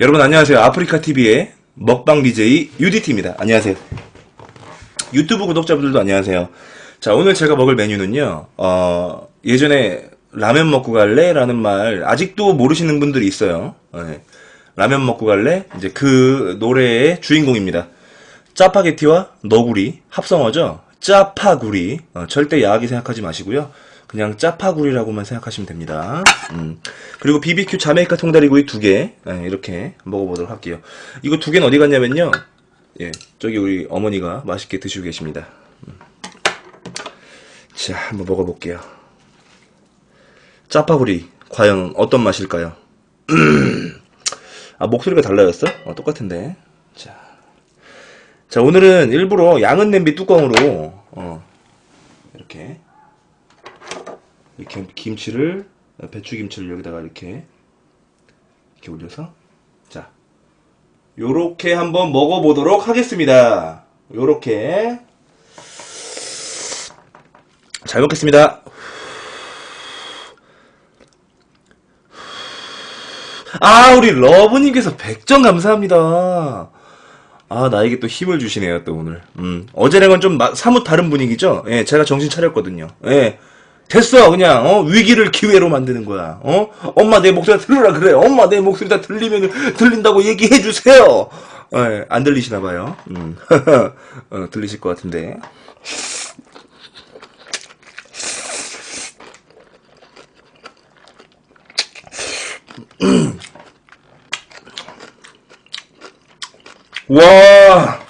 여러분 안녕하세요. 아프리카 TV의 먹방 BJ UDT입니다. 안녕하세요. 유튜브 구독자분들도 안녕하세요. 자, 오늘 제가 먹을 메뉴는요. 어, 예전에 라면 먹고 갈래 라는 말 아직도 모르시는 분들이 있어요. 네. 라면 먹고 갈래? 이제 그 노래의 주인공입니다. 짜파게티와 너구리 합성어죠. 짜파구리. 어, 절대 야하게 생각하지 마시고요. 그냥 짜파구리라고만 생각하시면 됩니다. 음. 그리고 BBQ 자메이카 통다리구이 두 개, 예, 이렇게 먹어보도록 할게요. 이거 두 개는 어디 갔냐면요. 예, 저기 우리 어머니가 맛있게 드시고 계십니다. 음. 자, 한번 먹어볼게요. 짜파구리, 과연 어떤 맛일까요? 아, 목소리가 달라졌어? 어, 똑같은데. 자. 자, 오늘은 일부러 양은 냄비 뚜껑으로, 어, 이렇게, 이렇게 김치를, 배추김치를 여기다가 이렇게, 이렇게 올려서, 자. 요렇게 한번 먹어보도록 하겠습니다. 요렇게. 잘 먹겠습니다. 아, 우리 러브님께서 100점 감사합니다. 아, 나에게 또 힘을 주시네요, 또 오늘. 음, 어제랑은 좀 마- 사뭇 다른 분위기죠? 예, 제가 정신 차렸거든요. 예. 됐어, 그냥, 어, 위기를 기회로 만드는 거야, 어? 엄마 내 목소리 다 들으라 그래. 엄마 내 목소리 다 들리면, 들린다고 얘기해 주세요! 예, 안 들리시나 봐요. 음, 어, 들리실 것 같은데. 와!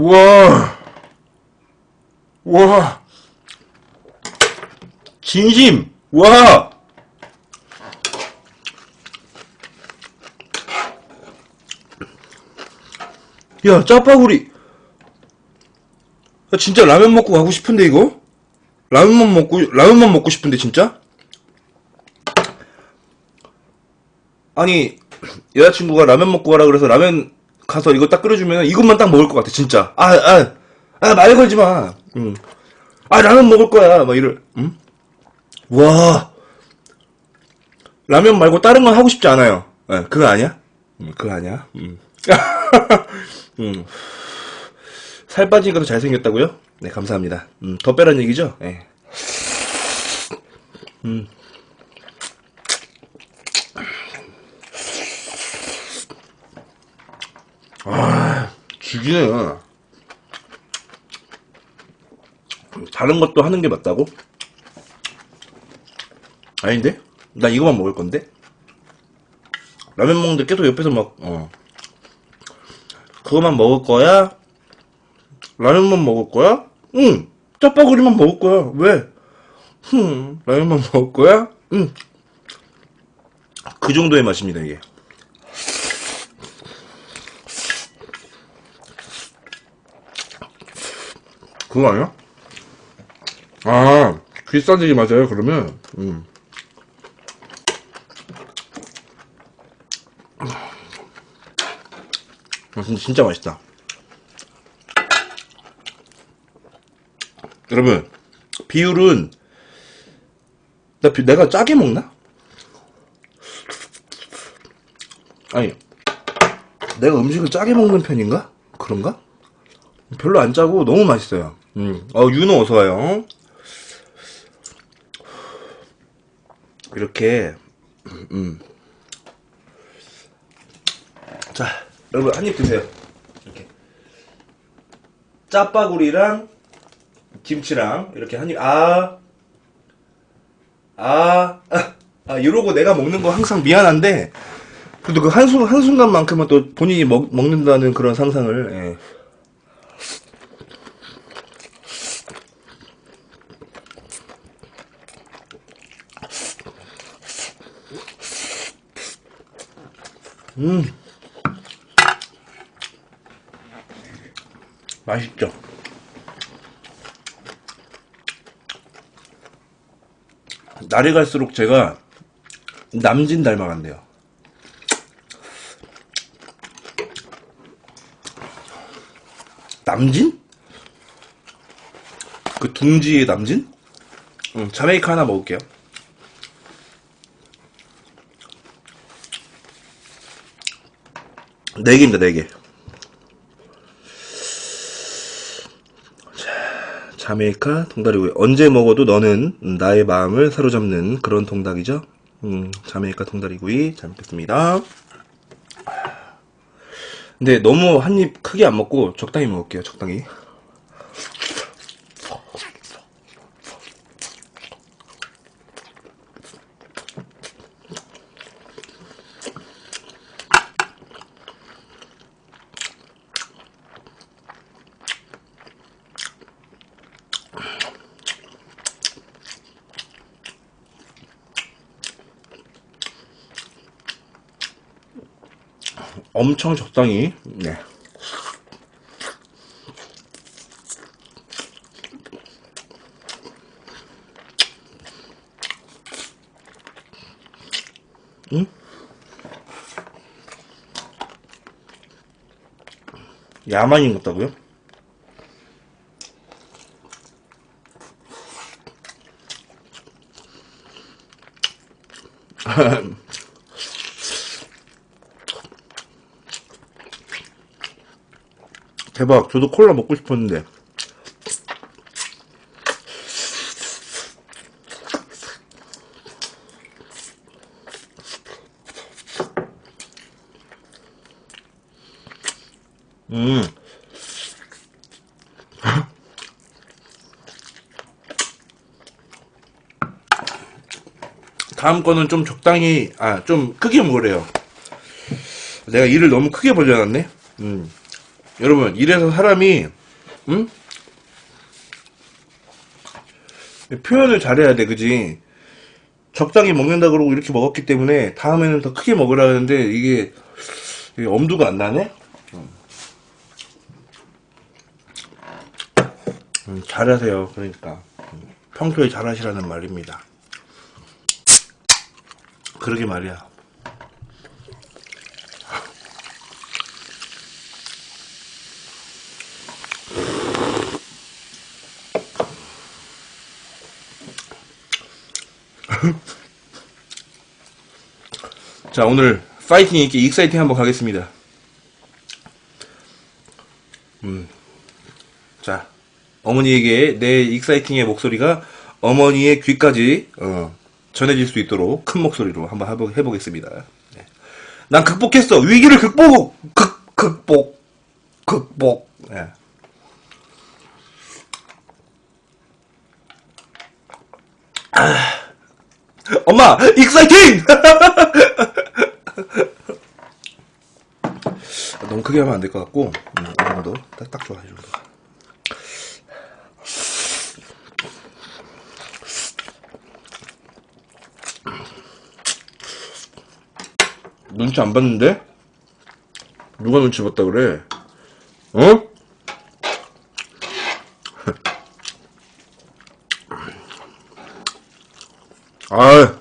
우와! 와! 진심! 와! 야, 짜파구리. 야, 진짜 라면 먹고 가고 싶은데, 이거? 라면만 먹고, 라면만 먹고 싶은데, 진짜? 아니, 여자친구가 라면 먹고 가라 그래서 라면 가서 이거 딱 끓여주면 이것만 딱 먹을 것 같아, 진짜. 아, 아, 아, 말 걸지 마. 응. 아, 라면 먹을 거야. 막 이럴, 응? 와. 라면 말고 다른 건 하고 싶지 않아요. 예, 그거 아니야? 음, 그거 아니야? 음. 음. 살 빠지니까 더 잘생겼다고요? 네, 감사합니다. 음, 더 빼란 얘기죠? 네. 음. 아, 죽이네. 다른 것도 하는 게 맞다고? 아닌데? 나 이거만 먹을 건데? 라면 먹는데 계속 옆에서 막, 어. 그거만 먹을 거야? 라면만 먹을 거야? 응. 짜파구리만 먹을 거야. 왜? 흠. 라면만 먹을 거야? 응. 그 정도의 맛입니다, 이게. 그거 아니야? 아, 귀싸지기 맞아요, 그러면? 음. 아, 진짜, 진짜 맛있다. 여러분, 비율은, 나, 비- 내가 짜게 먹나? 아니, 내가 음식을 짜게 먹는 편인가? 그런가? 별로 안 짜고 너무 맛있어요. 음. 어, 윤호 어서와요. 이렇게, 음. 자, 여러분 한 입 드세요. 이렇게 짜파구리랑 김치랑 이렇게 한 입. 아, 아, 아, 아, 이러고 내가 먹는 거 항상 미안한데 그래도 그 한순 한 순간만큼은 또 본인이 먹 먹는다는 그런 상상을. 예. 음 맛있죠 날이 갈수록 제가 남진 닮아간대요 남진? 그 둥지의 남진? 응, 자메이카 하나 먹을게요 네 개입니다, 네 개. 자, 자메이카 동다리구이. 언제 먹어도 너는 나의 마음을 사로잡는 그런 동닭이죠. 음, 자메이카 동다리구이 잘 먹겠습니다. 근데 너무 한 입 크게 안 먹고 적당히 먹을게요, 적당히. 엄청 적당히, 네. 응? 야만인 같다고요? 대박. 저도 콜라 먹고 싶었는데. 음. 다음 거는 좀 적당히, 아, 좀 크게 먹으래요. 내가 일을 너무 크게 벌려놨네? 음. 여러분, 이래서 사람이, 응? 표현을 잘해야 돼, 그지? 적당히 먹는다 그러고 이렇게 먹었기 때문에 다음에는 더 크게 먹으라는데 이게, 이게 엄두가 안 나네? 음, 잘하세요, 그러니까. 음, 평소에 잘하시라는 말입니다. 그러게 말이야. 자, 오늘 파이팅 있게 익사이팅 한번 가겠습니다. 음. 자, 어머니에게 내 익사이팅의 목소리가 어머니의 귀까지 어, 전해질 수 있도록 큰 목소리로 한번 해보, 해보겠습니다. 네. 난 극복했어. 위기를 극복, 극, 극복, 극복. 네. 엄마, 익사이팅! 너무 크게 하면 안 될 것 같고, 음, 이 정도. 딱, 딱 좋아, 이 정도. 눈치 안 봤는데? 누가 눈치 봤다 그래? 어? 아,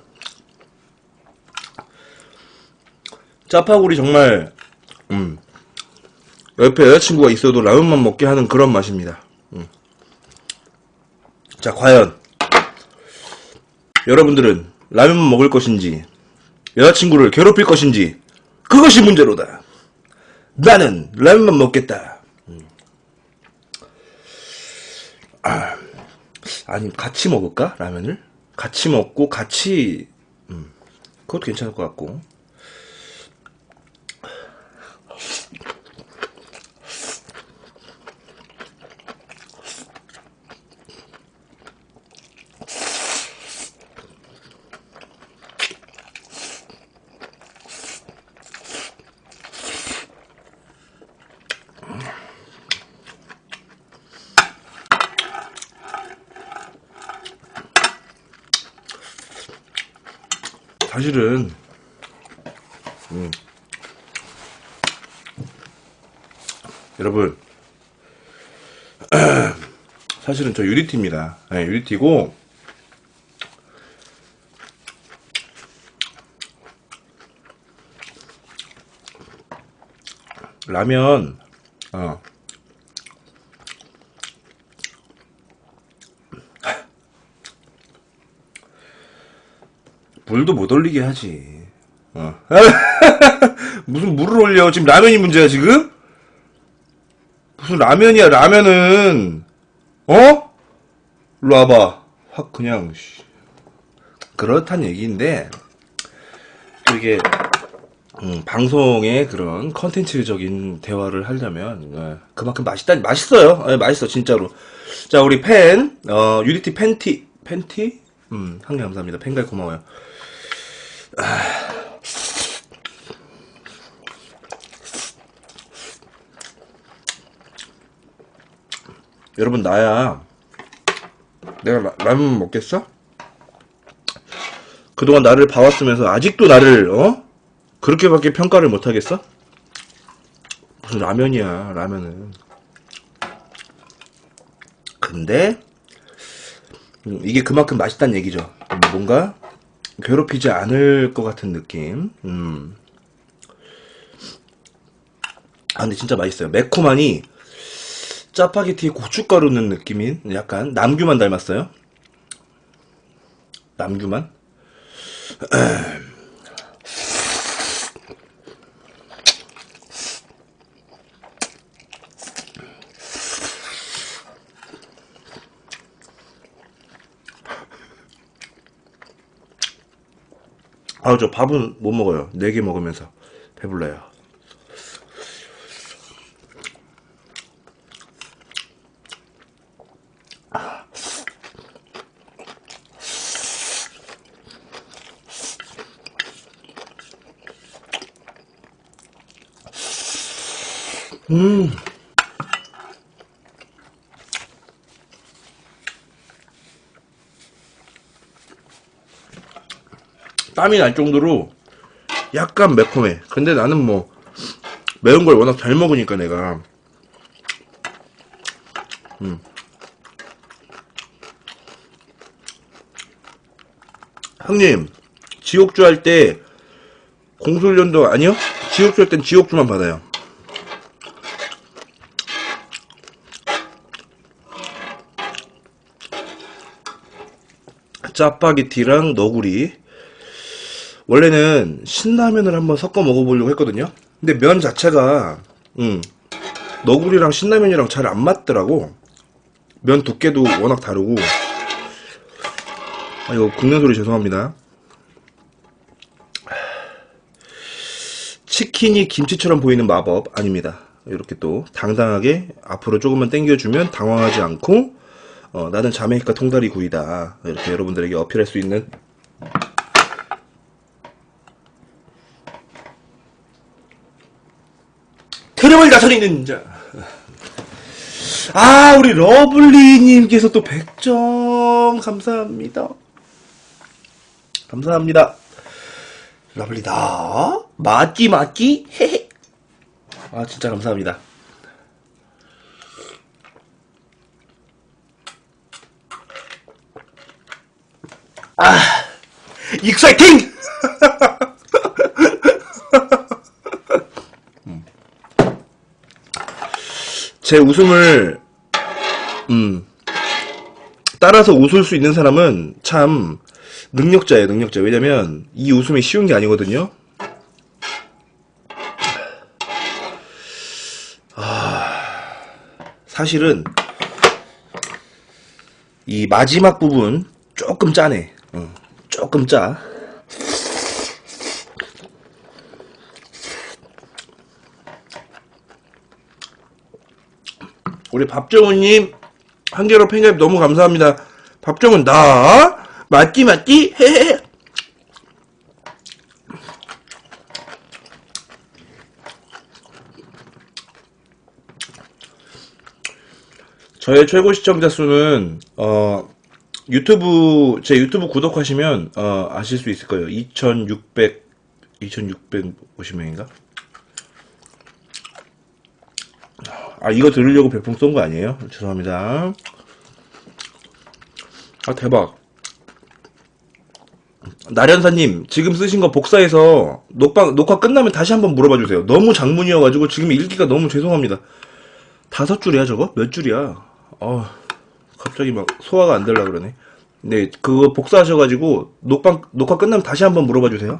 짜파구리 정말, 음, 옆에 여자친구가 있어도 라면만 먹게 하는 그런 맛입니다. 음. 자, 과연, 여러분들은 라면만 먹을 것인지, 여자친구를 괴롭힐 것인지, 그것이 문제로다. 나는 라면만 먹겠다. 음. 아, 아니, 같이 먹을까? 라면을? 같이 먹고, 같이, 음, 그것도 괜찮을 것 같고. 사실은 음. 여러분 사실은 저 유리티입니다. 네, 유리티고 라면 어, 물도 못 올리게 하지. 어. 무슨 물을 올려? 지금 라면이 문제야, 지금? 무슨 라면이야, 라면은. 어? 일로 와봐. 확 그냥, 씨. 그렇단 얘기인데, 또 이게, 음, 방송의 그런 컨텐츠적인 대화를 하려면, 예, 그만큼 맛있다, 맛있어요. 예, 맛있어, 진짜로. 자, 우리 팬, 어, 유니티 팬티, 팬티? 음, 한개 감사합니다. 팬가이 고마워요. 여러분 나야 내가 라, 라면 먹겠어? 그동안 나를 봐왔으면서 아직도 나를 어? 그렇게밖에 평가를 못하겠어? 무슨 라면이야 라면은 근데 음, 이게 그만큼 맛있다는 얘기죠 음, 뭔가 괴롭히지 않을 것 같은 느낌 음. 아 근데 진짜 맛있어요 매콤하니 짜파게티에 고춧가루 넣은 느낌인 약간 남규만 닮았어요. 남규만? 아, 저 밥은 못 먹어요. 네 개 먹으면서 배불러요. 음. 땀이 날 정도로 약간 매콤해. 근데 나는 뭐 매운 걸 워낙 잘 먹으니까 내가 음. 형님 지옥주 할 때 공술련도 아니요? 지옥주 할 땐 지옥주만 받아요. 짜파게티랑 너구리. 원래는 신라면을 한번 섞어 먹어보려고 했거든요. 근데 면 자체가, 음, 너구리랑 신라면이랑 잘 안 맞더라고. 면 두께도 워낙 다르고. 아, 이거 굽는 소리 죄송합니다. 치킨이 김치처럼 보이는 마법 아닙니다. 이렇게 또 당당하게 앞으로 조금만 당겨주면 당황하지 않고 어, 나는 자메이카 통다리 구이다. 이렇게 여러분들에게 어필할 수 있는 트름을 다스리는 자. 아, 우리 러블리님께서 또 100점 감사합니다. 감사합니다. 러블리다. 맞기, 맞기, 헤헤. 아, 진짜 감사합니다. 익사이팅! 제 웃음을 음 따라서 웃을 수 있는 사람은 참 능력자예요, 능력자. 왜냐면 이 웃음이 쉬운 게 아니거든요. 아, 사실은 이 마지막 부분 조금 짜네. 어, 조금 짜. 우리 밥정우님 한개로 팬가입 너무 감사합니다. 밥정은 나 맞기 맞기 헤헤. 저의 최고 시청자 수는 어 유튜브 제 유튜브 구독하시면 어 아실 수 있을 거예요. 2,600 2,650명인가? 아 이거 들으려고 별풍 쏜 거 아니에요? 죄송합니다. 아 대박. 나련사님 지금 쓰신 거 복사해서 녹방 녹화 끝나면 다시 한번 물어봐 주세요. 너무 장문이어가지고 지금 읽기가 너무 죄송합니다. 다섯 줄이야 저거? 몇 줄이야? 어 갑자기 막 소화가 안 되려 그러네. 네, 그거 복사하셔가지고 녹방 녹화 끝나면 다시 한번 물어봐 주세요.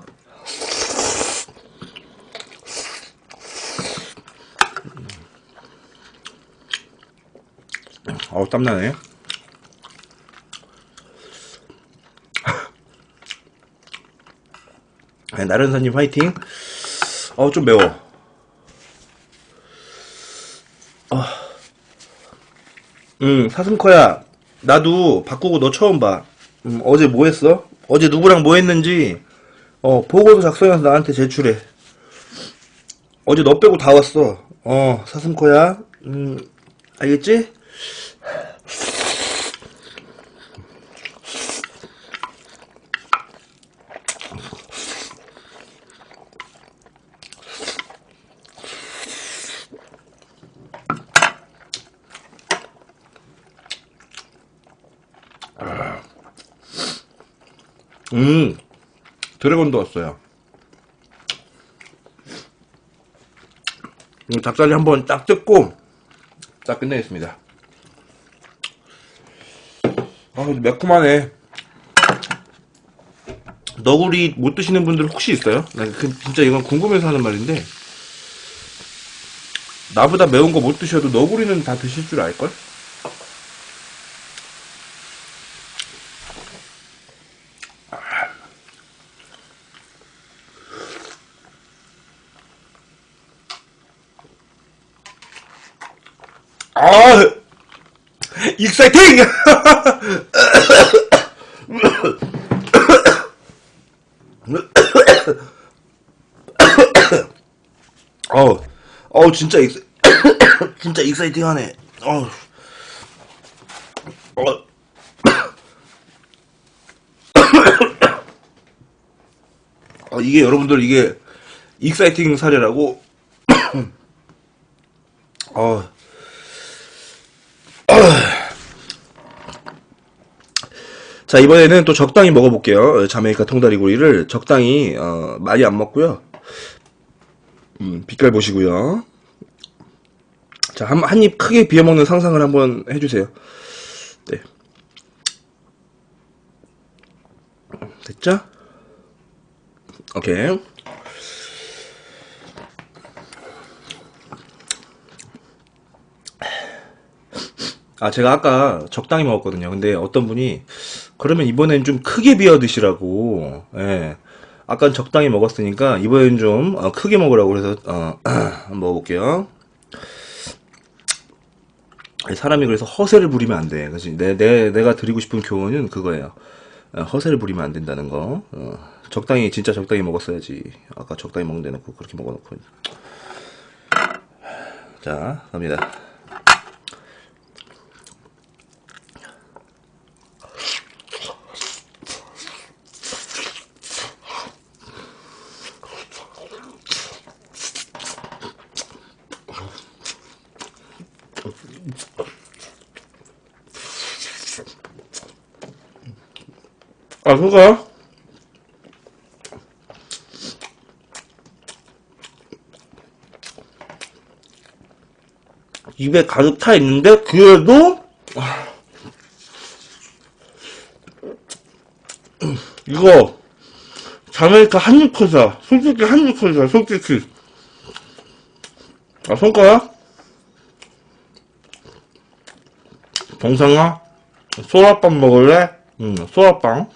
어우 땀나네. 네, 나른사님 화이팅. 어, 좀 매워. 아. 응, 사슴커야. 나도 바꾸고 너 처음 봐. 음, 어제 뭐 했어? 어제 누구랑 뭐 했는지, 어, 보고서 작성해서 나한테 제출해. 어제 너 빼고 다 왔어. 어, 사슴커야. 음, 알겠지? 음, 드래곤도 왔어요. 음, 닭다리 한번 딱 뜯고, 딱 끝내겠습니다. 아, 매콤하네. 너구리 못 드시는 분들 혹시 있어요? 나 그, 진짜 이건 궁금해서 하는 말인데, 나보다 매운 거 못 드셔도 너구리는 다 드실 줄 알걸? 아, 익사이팅! 어우, 어우, 진짜 익, 진짜 익사이팅 하네. 어우. 어. 어, 이게 여러분들 이게 익사이팅 사례라고 어. 자 이번에는 또 적당히 먹어볼게요. 자메이카 통다리구이를 적당히 어, 많이 안 먹고요. 음, 빛깔 보시고요. 자, 한, 한입 크게 비워 먹는 상상을 한번 해주세요. 네. 됐죠? 오케이. 아, 제가 아까 적당히 먹었거든요. 근데 어떤 분이, 그러면 이번엔 좀 크게 비워 드시라고, 예. 아까 적당히 먹었으니까, 이번엔 좀, 어, 크게 먹으라고 그래서, 어, 먹어볼게요. 사람이 그래서 허세를 부리면 안 돼. 그지? 내, 내, 내가 드리고 싶은 교훈은 그거예요. 어, 허세를 부리면 안 된다는 거. 어, 적당히, 진짜 적당히 먹었어야지. 아까 적당히 먹는데 놓고 그렇게 먹어놓고. 자, 갑니다. 아, 그거? 입에 가득 차 있는데, 그래도, 이거, 자메이카 한입 커서, 솔직히 한입 커서, 솔직히. 아, 손가락? 동상아? 소라빵 먹을래? 응, 소라빵.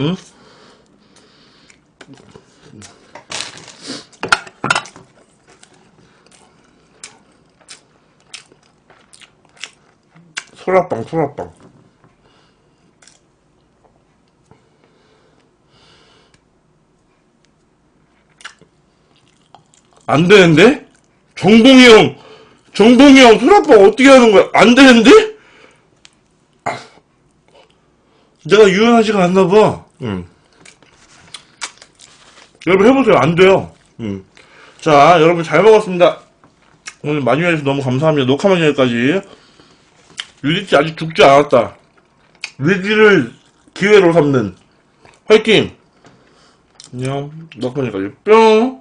응? 소라빵, 소라빵. 안 되는데? 정봉이 형, 정봉이 형, 소라빵 어떻게 하는 거야? 안 되는데? 내가 유연하지가 않나 봐. 응. 여러분 해보세요. 안 돼요. 응. 자, 여러분 잘 먹었습니다. 오늘 많이 해주셔서 너무 감사합니다. 녹화만 여기까지. 유디티 아직 죽지 않았다. 위기를 기회로 삼는 화이팅! 안녕. 덕분에까지 뿅!